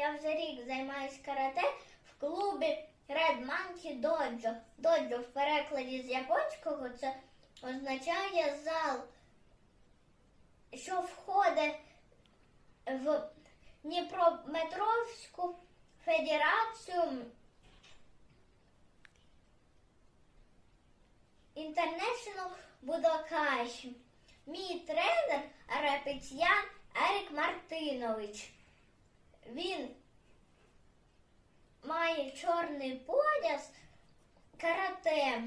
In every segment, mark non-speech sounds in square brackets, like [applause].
Я вже рік займаюся карате в клубі Red Monkey Dojo. Доджо в перекладі з японського це означає зал, що входить в Дніпропетровську федерацію International Будокаш. Мій тренер Репетян Ерік Мартинович. Він має чорний пояс карате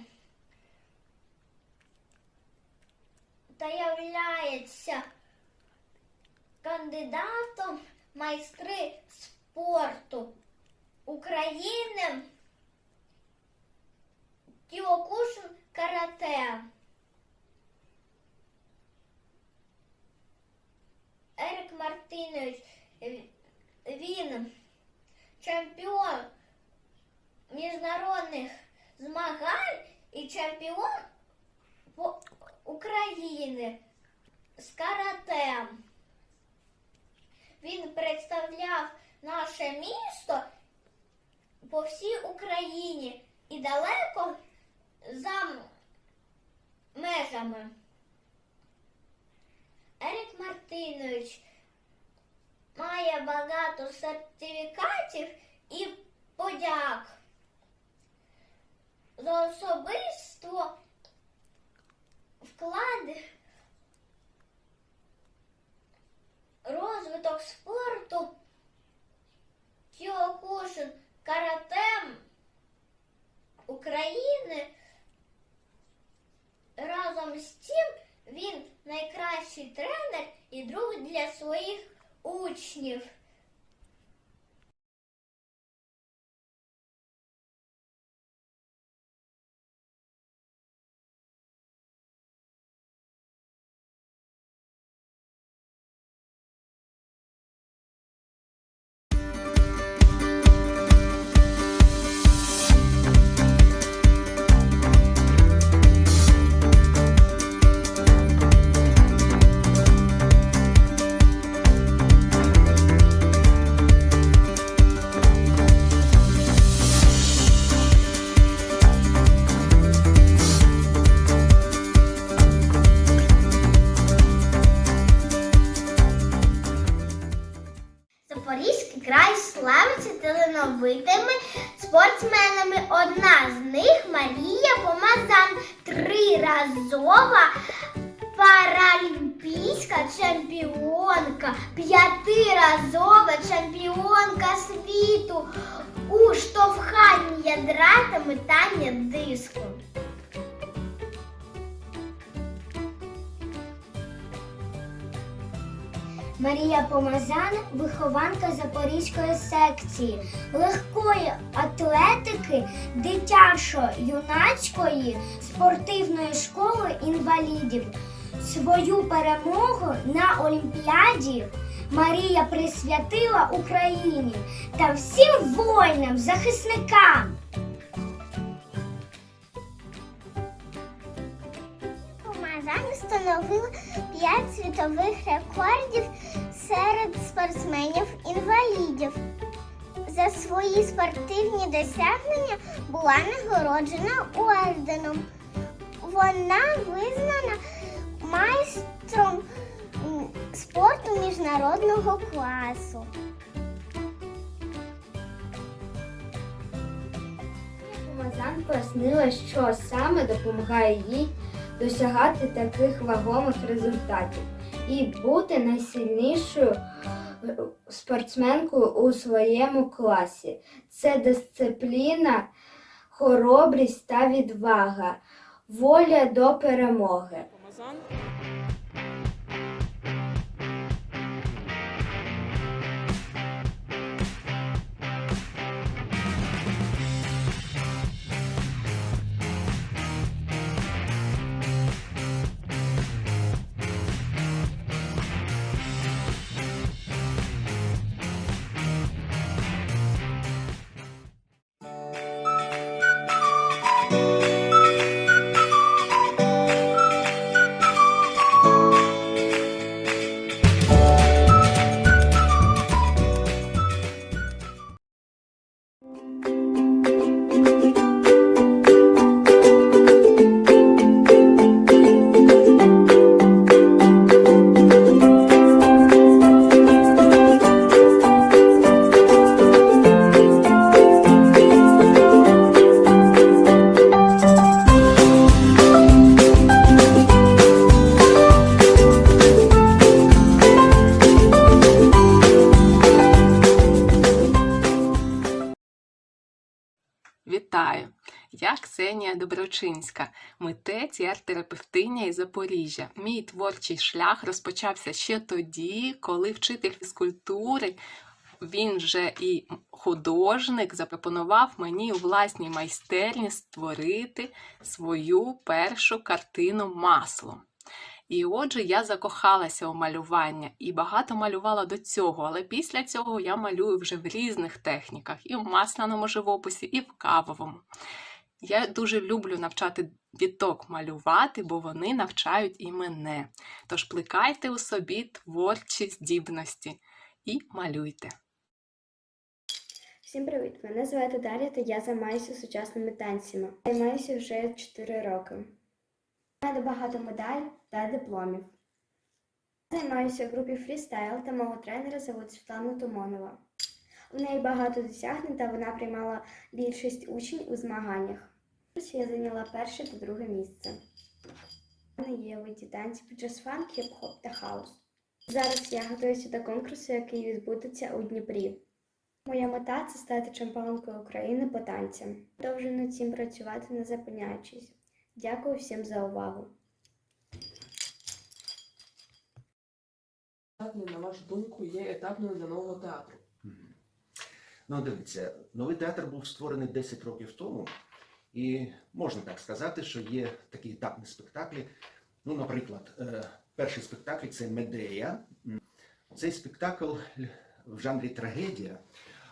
та являється кандидатом майстри спорту України Кіокушин карате. Ерік Мартинович, він чемпіон міжнародних змагань і чемпіон України з карате. Він представляв наше місто по всій Україні і далеко за межами. Ерік Мартинович має багато сертифікатів і подяк за особисто вклад розвиток спорту Кіокушин карате України. Разом з тим він найкращий тренер і друг для своїх учнів. Інвалідів. Свою перемогу на Олімпіаді Марія присвятила Україні та всім воїнам, захисникам. Помазан встановила 5 світових рекордів серед спортсменів-інвалідів. За свої спортивні досягнення була нагороджена орденом. Вона визнана майстром спорту міжнародного класу. Помазан пояснила, що саме допомагає їй досягати таких вагомих результатів і бути найсильнішою е, спортсменкою у своєму класі. Це дисципліна, хоробрість та відвага, воля до перемоги. Митець і арт-терапевтиня із Запоріжжя. Мій творчий шлях розпочався ще тоді, коли вчитель фізкультури, він же і художник, запропонував мені у власній майстерні створити свою першу картину маслом. І отже, я закохалася у малювання і багато малювала до цього, але після цього я малюю вже в різних техніках, і в масляному живописі, і в кавовому. Я дуже люблю навчати діток малювати, бо вони навчають і мене. Тож плекайте у собі творчі здібності і малюйте. Всім привіт! Мене звати Дар'я та я займаюся сучасними танцями. Займаюся вже 4 роки. Мене багато медалей та дипломів. Займаюся в групі фрістайл та мого тренера звуть Світлана Тумонова. У неї багато досягнень та вона приймала більшість учнів у змаганнях. Ось я зайняла перше та друге місце. У мене є виді танців джаз-фанк, хіп-хоп та хаус. Зараз я готуюся до конкурсу, який відбудеться у Дніпрі. Моя мета це стати чемпіонкою України по танцям. Продовжую над цим працювати, не зупиняючись. Дякую всім за увагу. на вашу думку, є етапною для нового театру? Ну, дивіться, новий театр був створений 10 років тому, і можна так сказати, що є такі етапні спектаклі. Ну, наприклад, е, перший спектакль це Медея. Цей спектакль в жанрі трагедія,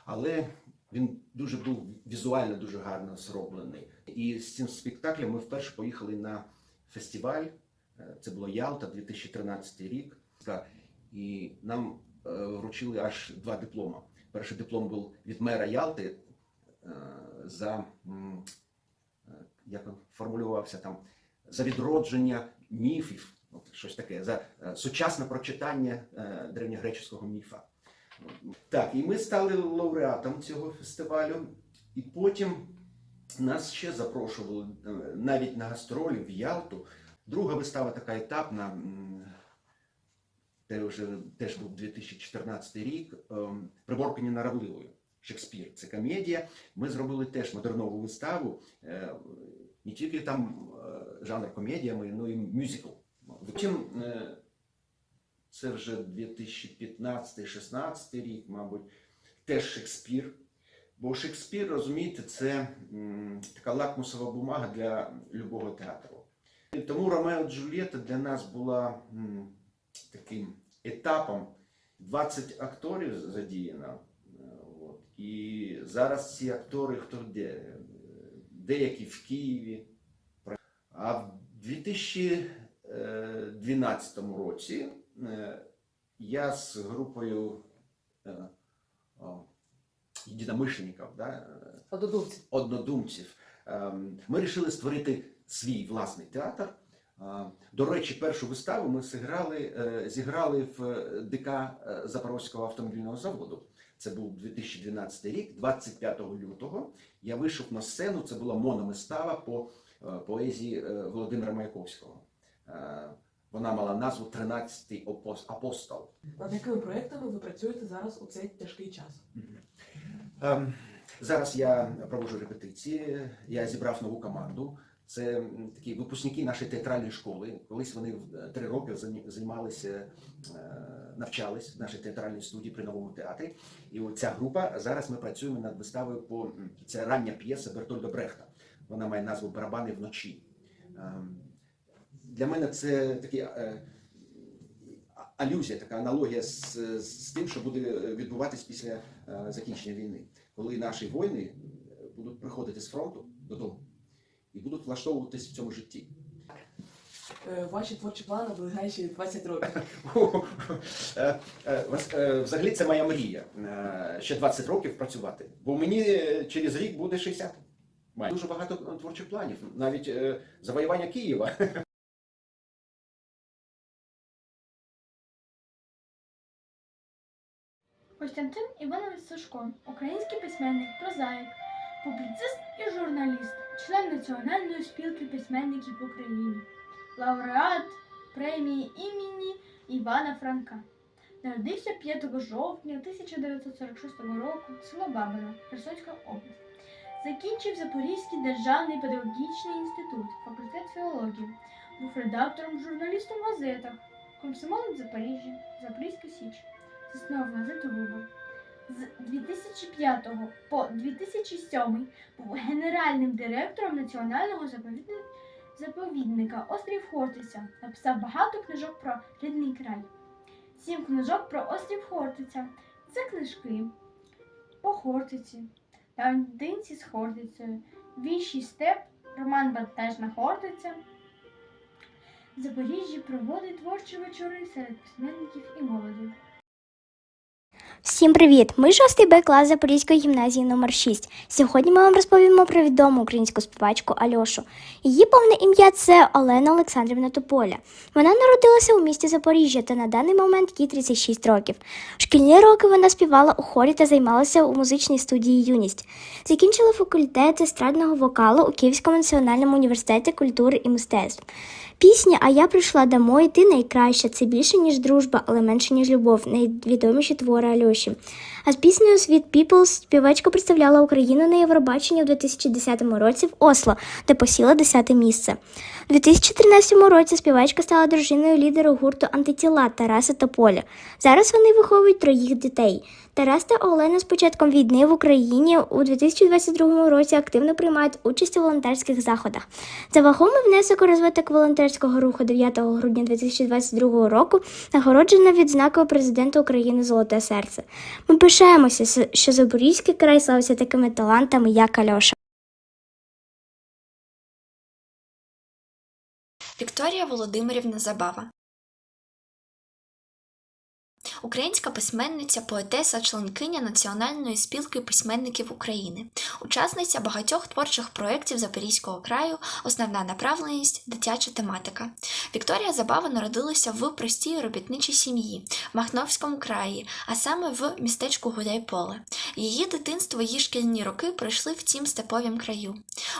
але він дуже був візуально дуже гарно зроблений. І з цим спектаклем ми вперше поїхали на фестиваль. Е, Це було Ялта, 2013 рік. І нам е, вручили аж два диплома. Перший диплом був від мера Ялти за як він формулювався там за відродження міфів, от щось таке, за е, сучасне прочитання е, древньогреческого міфа. Так, і ми стали лауреатом цього фестивалю, і потім нас ще запрошували е, навіть на гастролі в Ялту. Друга вистава така етапна. Це вже теж був 2014 рік. ем, Приборкані наравливою. Шекспір. Це комедія. Ми зробили теж модернову виставу. е, Не тільки там е, жанр комедія, ми, ну і мюзикл. Потім е, це вже 2015-16 рік, мабуть, теж Шекспір. Бо Шекспір, розумієте, це така лакмусова бумага для любого театру. Тому Ромео Джульєта для нас була таким етапом. 20 акторів задіяно. І зараз ці актори хто де? Деякі в Києві. А в 2012 році е, я з групою е, єдиномишленників, да, е, Однодумці. однодумців. Ем, Ми вирішили створити свій власний театр. До речі, першу виставу ми зіграли, зіграли в ДК Запорозького автомобільного заводу. Це був 2012 рік, 25 лютого. Я вийшов на сцену. Це була мономистава по е, поезії е, Володимира Маяковського. Е, Вона мала назву «13 опос- апостол. Над якими проєктами ви працюєте зараз у цей тяжкий час? Ем, Зараз я проводжу репетиції, я зібрав нову команду. Це такі випускники нашої театральної школи. Колись вони в е, три роки займалися, е, навчались в нашій театральній студії при новому театрі. І ця група зараз ми працюємо над виставою по це рання п'єса Бертольда Брехта. Вона має назву Барабани вночі. Ем, Для мене це такі. е, Алюзія, така аналогія з, з тим, що буде відбуватись після закінчення війни, коли наші воїни будуть приходити з фронту додому і будуть влаштовуватись в цьому житті. Е, Ваші творчі плани в ближайші 20 років. Е, е, вас- е, Взагалі це моя мрія. е, Ще 20 років працювати. Бо мені е, через рік буде 60. Маю дуже багато творчих планів, навіть е, завоювання Києва. Костянтин Іванович Сашко, український письменник, прозаїк, публіцист і журналіст, член Національної спілки письменників України, лауреат премії імені Івана Франка. Народився 5 жовтня 1946 року село Бабина, Херсонська область. Закінчив Запорізький державний педагогічний інститут, факультет філології. Був редактором, журналістом в газетах. Комсомолець Запоріжжя, Запорізька Січ. Заснував газету Вибор. З 2005 по 2007 був генеральним директором Національного заповідника Острів Хортиця. Написав багато книжок про рідний край. Сім книжок про острів Хортиця. Це книжки по Хортиці, Таємниці з Хортицею, Віщий степ, Роман Бентежна Хортиця. В Запоріжжі проводить творчі вечори серед письменників і молоді. Всім привіт! Ми шостий Б клас Запорізької гімназії номер 6 Сьогодні ми вам розповімо про відому українську співачку Альошу. Її повне ім'я це Олена Олександрівна Тополя. Вона народилася у місті Запоріжжя та на даний момент їй 36 років. В шкільні роки вона співала у хорі та займалася у музичній студії Юність. Закінчила факультет естрадного вокалу у Київському національному університеті культури і мистецтв. Пісня А я прийшла домой, ти найкраща. Це більше, ніж дружба, але менше, ніж любов. Найвідоміші твори Альоші. А з піснею Sweet People співачка представляла Україну на Євробаченні у 2010 році в Осло, де посіла 10 місце. У 2013 році співачка стала дружиною лідера гурту антитіла Тараса Тополя. Зараз вони виховують троїх дітей. Тарас та Олена з початком війни в Україні у 2022 році активно приймають участь у волонтерських заходах. За вагомий внесок у розвиток волонтерського руху 9 грудня 2022 року нагороджена відзнакою президента України Золоте серце. Ми пишаємося, що Запорізький край славився такими талантами, як Альоша. Вікторія Володимирівна Забава. Українська письменниця, поетеса, членкиня Національної спілки письменників України, учасниця багатьох творчих проєктів Запорізького краю, основна направленість дитяча тематика. Вікторія Забава народилася в простій робітничій сім'ї в Махновському краї, а саме в містечку Гуляйполе. Її дитинство, її шкільні роки пройшли в цім степовім краю.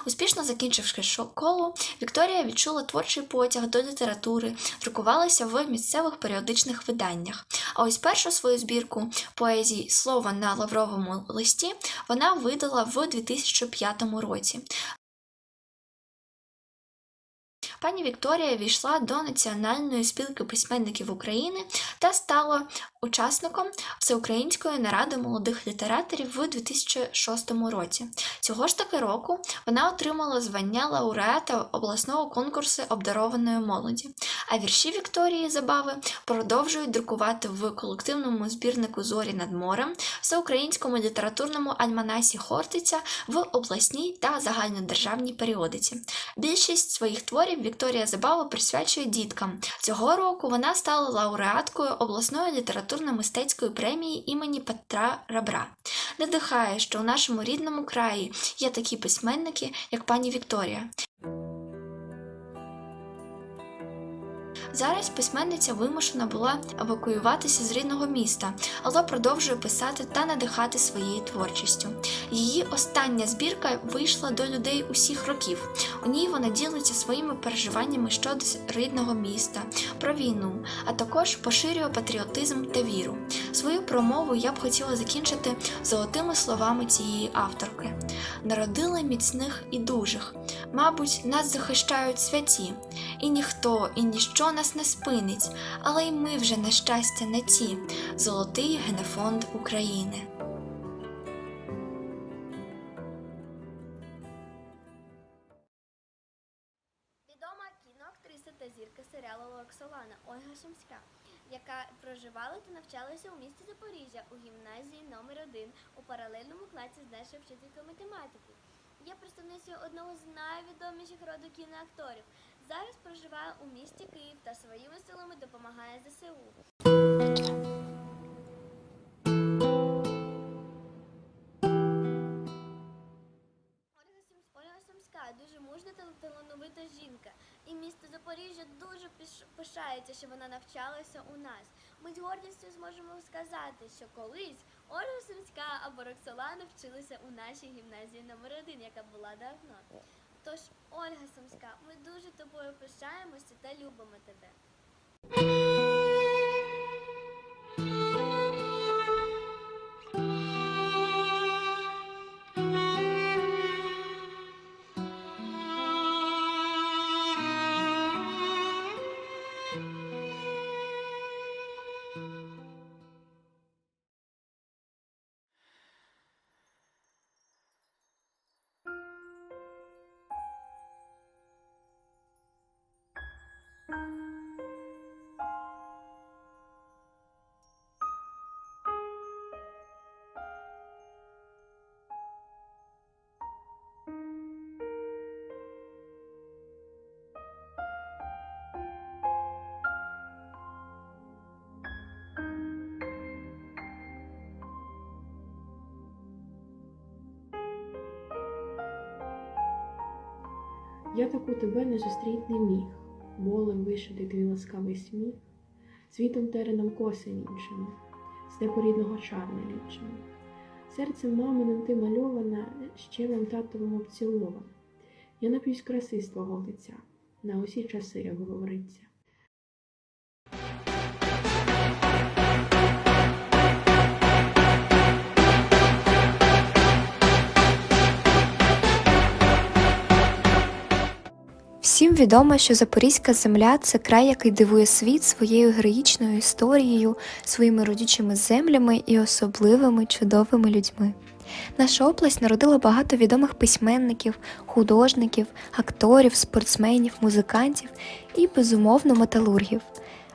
Успішно закінчивши школу, Вікторія відчула творчий потяг до літератури, друкувалася в місцевих періодичних виданнях. А ось першу свою збірку поезії Слово на лавровому листі вона видала в 2005 році. Пані Вікторія війшла до Національної спілки письменників України та стала учасником Всеукраїнської наради молодих літераторів в 2006 році. Цього ж таки року вона отримала звання лауреата обласного конкурсу обдарованої молоді. А вірші Вікторії Забави продовжують друкувати в колективному збірнику Зорі над морем, всеукраїнському літературному альманасі Хортиця в обласній та загальнодержавній періодиці. Більшість своїх творів Вікторія Забава присвячує діткам. Цього року вона стала лауреаткою обласної літературно-мистецької премії імені Петра Рабра. Надихає, що у нашому рідному краї є такі письменники, як пані Вікторія. Зараз письменниця вимушена була евакуюватися з рідного міста, але продовжує писати та надихати своєю творчістю. Її остання збірка вийшла до людей усіх років. У ній вона ділиться своїми переживаннями щодо рідного міста, про війну, а також поширює патріотизм та віру. Свою промову я б хотіла закінчити золотими словами цієї авторки: народили міцних і дужих. Мабуть, нас захищають святі, і ніхто, і ніщо нас не спинить, але й ми вже, на щастя, не ті, золотий генофонд України. Відома кіноактриса та зірка серіалу Роксолана Ольга Шумська, яка проживала та навчалася у місті Запоріжжя у гімназії номер 1 у паралельному класі з нашою вчителькою математики. Є представницею одного з найвідоміших роду кіноакторів. Зараз проживає у місті Київ та своїми силами допомагає ЗСУ. Дуже мужна та талановита жінка. І місто Запоріжжя дуже пишається, що вона навчалася у нас. Ми з гордістю зможемо сказати, що колись Ольга Сумська або Роксолана вчилися у нашій гімназії номер 1 яка була давно. Тож, Ольга Сумська, ми дуже тобою пишаємося та любимо тебе. Я таку тебе не зустріть не міг, болем вишити твій ласкавий сміх, світом тереном коси нічими, степу рідного чарне нелічимо. Серцем маминим ти мальована, щелем татовим обцілована. Я нап'юсь краси з твого лиця, на усі часи, як говориться. Всім відомо, що Запорізька земля це край, який дивує світ своєю героїчною історією, своїми родючими землями і особливими чудовими людьми. Наша область народила багато відомих письменників, художників, акторів, спортсменів, музикантів і, безумовно, металургів.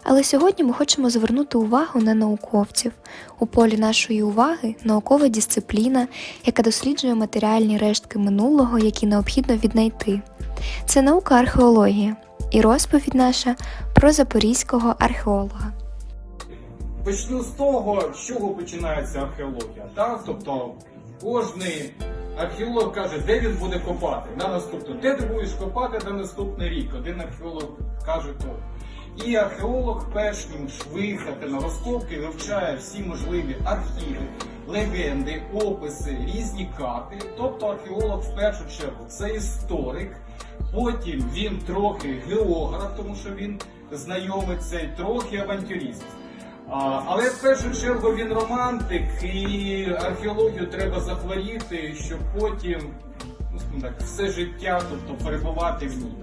Але сьогодні ми хочемо звернути увагу на науковців. У полі нашої уваги наукова дисципліна, яка досліджує матеріальні рештки минулого, які необхідно віднайти. Це наука археологія і розповідь наша про запорізького археолога. Почну з того, з чого починається археологія. Так? Тобто кожний археолог каже, де він буде копати на наступну. Де ти будеш копати на наступний рік? Один археолог каже то. І археолог, перш ніж виїхати на розкопки, вивчає всі можливі архіви, легенди, описи, різні карти. Тобто археолог в першу чергу це історик, потім він трохи географ, тому що він знайомиться, і трохи авантюрист. А, але в першу чергу він романтик, і археологію треба захворіти, щоб потім ну, так, все життя, тобто перебувати в ній.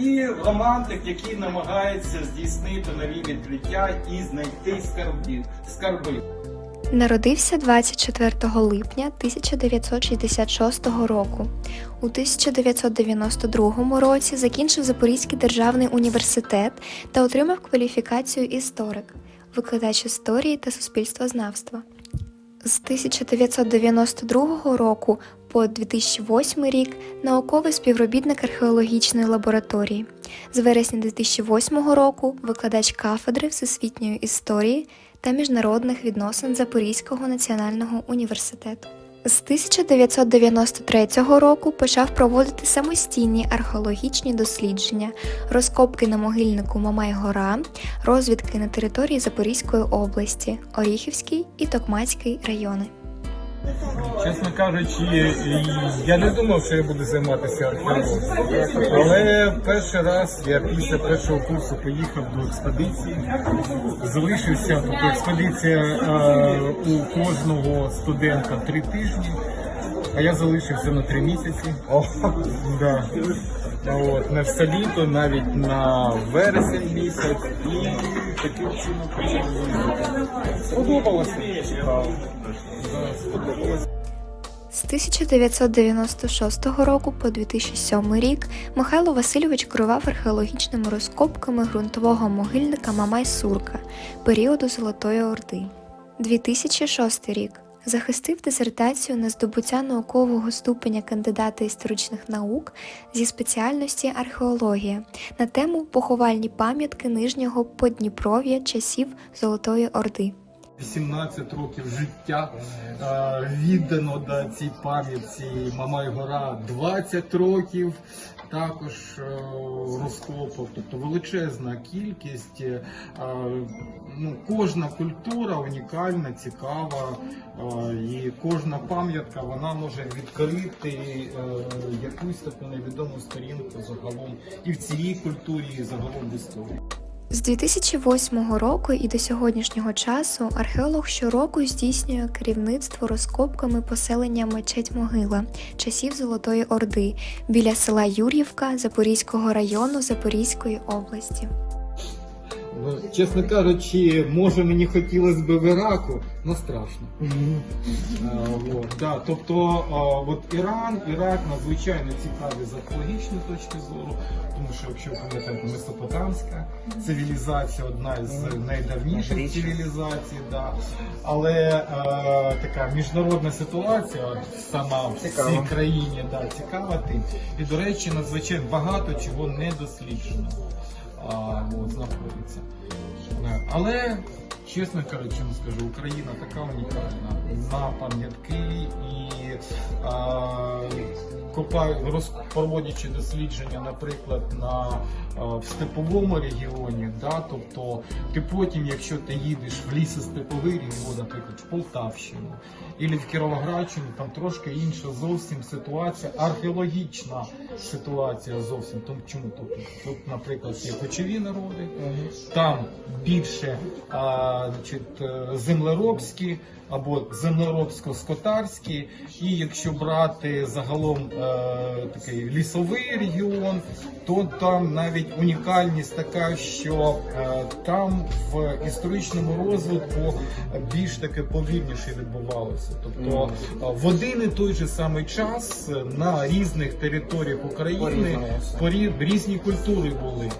І романтик, який намагається здійснити нові відкриття і знайти скарби. скарби. Народився 24 липня 1966 року. У 1992 році закінчив Запорізький державний університет та отримав кваліфікацію історик, викладач історії та суспільствознавства. З 1992 року по 2008 рік науковий співробітник археологічної лабораторії. З вересня 2008 року викладач кафедри всесвітньої історії та міжнародних відносин Запорізького національного університету. З 1993 року почав проводити самостійні археологічні дослідження, розкопки на могильнику Мамай-Гора, розвідки на території Запорізької області, Оріхівський і Токмацький райони. Чесно кажучи, я не думав, що я буду займатися археологією. Але перший раз я після першого курсу поїхав до експедиції. Залишився тобто експедиція е, у кожного студента три тижні, а я залишився на три місяці. [laughs] Да. От, не все літо, навіть на вересень місяць. І таким чином. Сподобалося. Сподобалося. З 1996 року по 2007 рік Михайло Васильович керував археологічними розкопками ґрунтового могильника Мамай-Сурка періоду Золотої Орди. 2006 рік захистив дисертацію на здобуття наукового ступеня кандидата історичних наук зі спеціальності археологія на тему поховальні пам'ятки Нижнього Подніпров'я часів Золотої Орди. 18 років життя е, віддано да, цій пам'ятці Мамай Гора 20 років. Також е, розкопок, тобто величезна кількість. е, ну, кожна культура унікальна, цікава, і кожна пам'ятка вона може відкрити якусь таку невідому сторінку загалом і в цій культурі, і загалом в історії. З 2008 року і до сьогоднішнього часу археолог щороку здійснює керівництво розкопками поселення Мечеть Могила часів Золотої Орди біля села Юр'ївка Запорізького району Запорізької області. Ну, чесно кажучи, може мені хотілося б в Іраку, але страшно. А, вот, да, тобто, а, от Іран, Ірак надзвичайно цікаві з археологічної точки зору, тому що, якщо пам'ятаєте, Месопотамська цивілізація одна з найдавніших цивілізацій, да. але е, така міжнародна ситуація сама в цій країні да, цікава тим. І, до речі, надзвичайно багато чого не досліджено а, от, знаходиться. Е, Але, чесно кажучи, скажу, Україна така унікальна. На пам'ятки і а, копають, роз, проводячи дослідження, наприклад, на е, в степовому регіоні, да, тобто ти потім, якщо ти їдеш в лісостеповий регіон, наприклад, в Полтавщину, або в Кіровоградщину, там трошки інша зовсім ситуація, археологічна ситуація зовсім. Тому чому? Тут, тут, наприклад, є кочові народи, там більше а, землеробські або землеробсько-скотарські, і якщо брати загалом е, такий лісовий регіон, то там навіть унікальність така, що е, там в історичному розвитку більш таке повільніше відбувалося. Тобто е, в один і той же самий час е, на різних територіях України порі- різні культури були.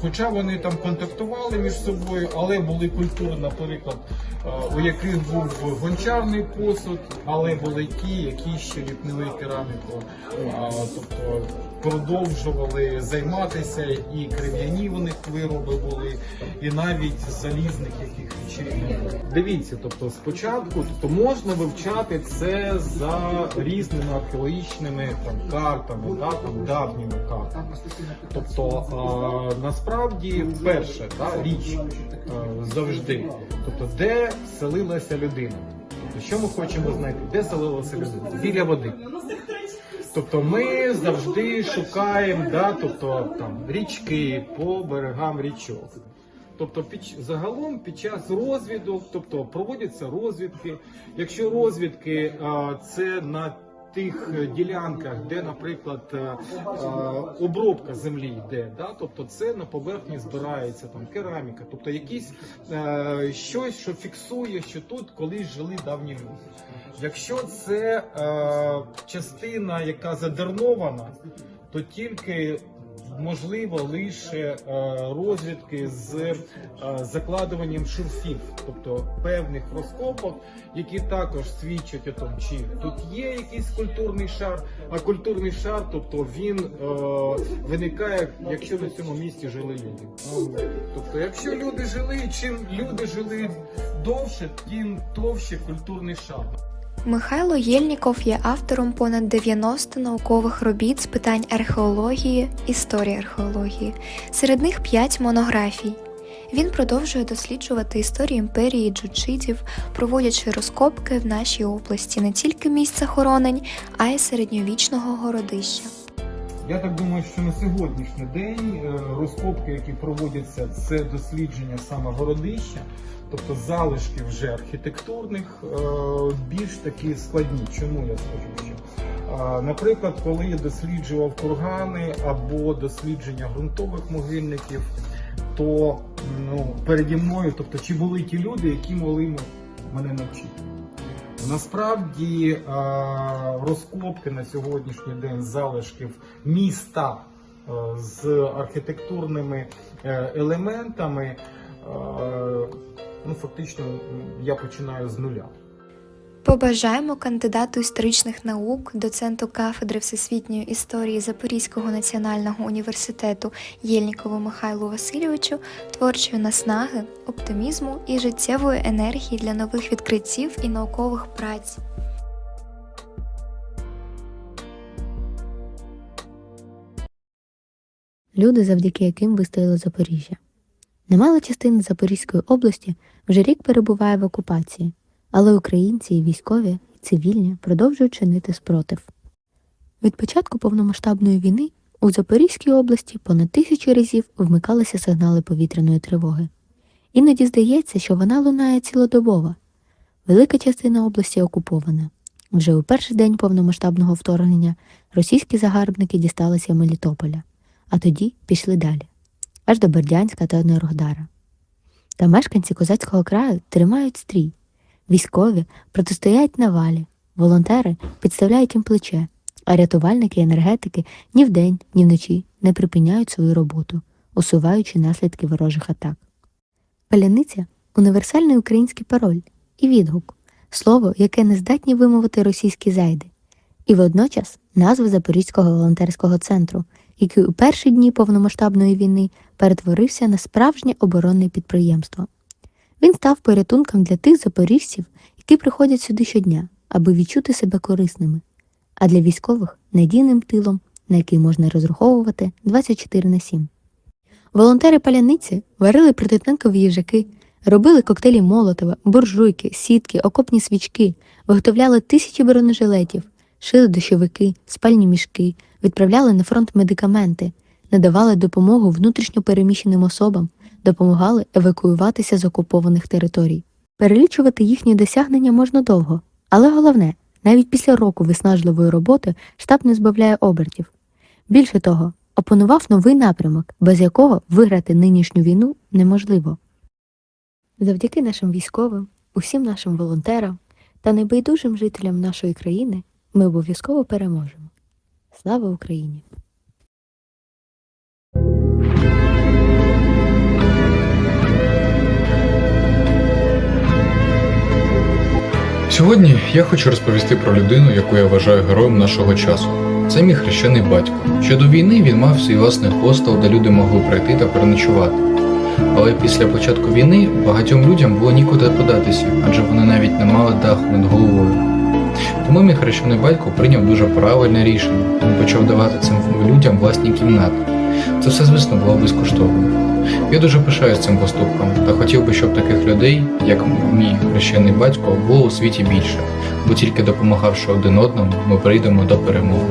Хоча вони там контактували між собою, але були культури, наприклад, у яких був гончарний посуд, але були ті, які ще ліпнили кераміку, тобто продовжували займатися, і крем'яні у них вироби були, і навіть залізних яких речей. Дивіться, тобто спочатку тобто можна вивчати це за різними археологічними там картами, да, там давніми картами. Тобто е, насправді перше да, річ е, завжди, тобто де селилася людина. Тобто, що ми хочемо знайти? Де селилася людина? Біля води. Тобто ми завжди шукаємо, да, тобто там річки по берегам річок. Тобто під загалом під час розвідок, тобто проводяться розвідки. Якщо розвідки а, це на тих е, ділянках, де, наприклад, е, е, обробка землі йде, да? тобто це на поверхні збирається там кераміка, тобто якісь щось, що фіксує, що тут колись жили давні люди. Якщо це частина, яка задернована, то тільки можливо лише е, розвідки з е, закладуванням шурфів, тобто певних розкопок, які також свідчать о тому, чи тут є якийсь культурний шар, а культурний шар, тобто він е, виникає, якщо на цьому місці жили люди. Тобто, якщо люди жили, чим люди жили довше, тим товще культурний шар. Михайло Єльніков є автором понад 90 наукових робіт з питань археології, історії археології. Серед них 5 монографій. Він продовжує досліджувати історію імперії джучидів, проводячи розкопки в нашій області не тільки місць захоронень, а й середньовічного городища. Я так думаю, що на сьогоднішній день е, розкопки, які проводяться, це дослідження саме городища, тобто залишки вже архітектурних, е, більш такі складні. Чому я скажу що? Е, Наприклад, коли я досліджував кургани або дослідження ґрунтових могильників, то ну, переді мною, тобто, чи були ті люди, які могли мене навчити. Насправді е, розкопки на сьогоднішній день залишків міста з архітектурними елементами, ну фактично я починаю з нуля. Побажаємо кандидату історичних наук, доценту кафедри всесвітньої історії Запорізького національного університету Єльнікову Михайлу Васильовичу творчої наснаги, оптимізму і життєвої енергії для нових відкриттів і наукових праць. люди, завдяки яким вистояло Запоріжжя. Немала частина Запорізької області вже рік перебуває в окупації, але українці військові, і цивільні продовжують чинити спротив. Від початку повномасштабної війни у Запорізькій області понад тисячу разів вмикалися сигнали повітряної тривоги. Іноді здається, що вона лунає цілодобово. Велика частина області окупована. Вже у перший день повномасштабного вторгнення російські загарбники дісталися Мелітополя а тоді пішли далі, аж до Бердянська та Енергодара. Та мешканці козацького краю тримають стрій. Військові протистоять навалі, волонтери підставляють їм плече, а рятувальники і енергетики ні вдень, ні вночі не припиняють свою роботу, усуваючи наслідки ворожих атак. Паляниця універсальний український пароль і відгук, слово, яке не здатні вимовити російські зайди, і водночас назва Запорізького волонтерського центру, який у перші дні повномасштабної війни перетворився на справжнє оборонне підприємство. Він став порятунком для тих запоріжців, які приходять сюди щодня, аби відчути себе корисними. а для військових надійним тилом, на який можна розраховувати 24 на 7. Волонтери паляниці варили протитанкові їжаки, робили коктейлі Молотова, буржуйки, сітки, окопні свічки, виготовляли тисячі бронежилетів, шили дощовики, спальні мішки, відправляли на фронт медикаменти, надавали допомогу внутрішньо переміщеним особам, допомагали евакуюватися з окупованих територій. Перелічувати їхні досягнення можна довго, але головне, навіть після року виснажливої роботи штаб не збавляє обертів. Більше того, опанував новий напрямок, без якого виграти нинішню війну неможливо. Завдяки нашим військовим, усім нашим волонтерам та небайдужим жителям нашої країни ми обов'язково переможемо. Слава Україні! Сьогодні я хочу розповісти про людину, яку я вважаю героєм нашого часу. Це мій хрещений батько. Ще до війни він мав свій власний хостел, де люди могли прийти та переночувати. Але після початку війни багатьом людям було нікуди податися, адже вони навіть не мали даху над головою. Тому мій хрещений батько прийняв дуже правильне рішення. Він почав давати цим людям власні кімнати. Це все, звісно, було безкоштовно. Я дуже пишаюсь цим поступком та хотів би, щоб таких людей, як мій хрещений батько, було у світі більше, бо тільки допомагавши один одному, ми прийдемо до перемоги.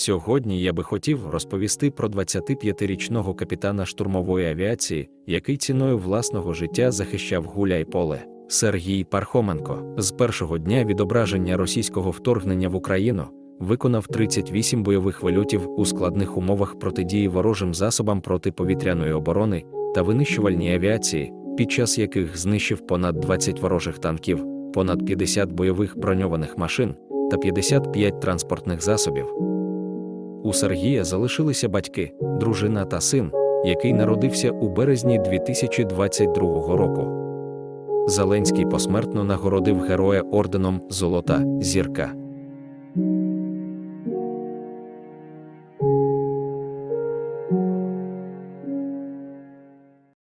Сьогодні я би хотів розповісти про 25-річного капітана штурмової авіації, який ціною власного життя захищав гуляй поле. Сергій Пархоменко з першого дня відображення російського вторгнення в Україну виконав 38 бойових вильотів у складних умовах протидії ворожим засобам протиповітряної оборони та винищувальній авіації, під час яких знищив понад 20 ворожих танків, понад 50 бойових броньованих машин та 55 транспортних засобів. У Сергія залишилися батьки, дружина та син, який народився у березні 2022 року. Зеленський посмертно нагородив героя орденом Золота зірка.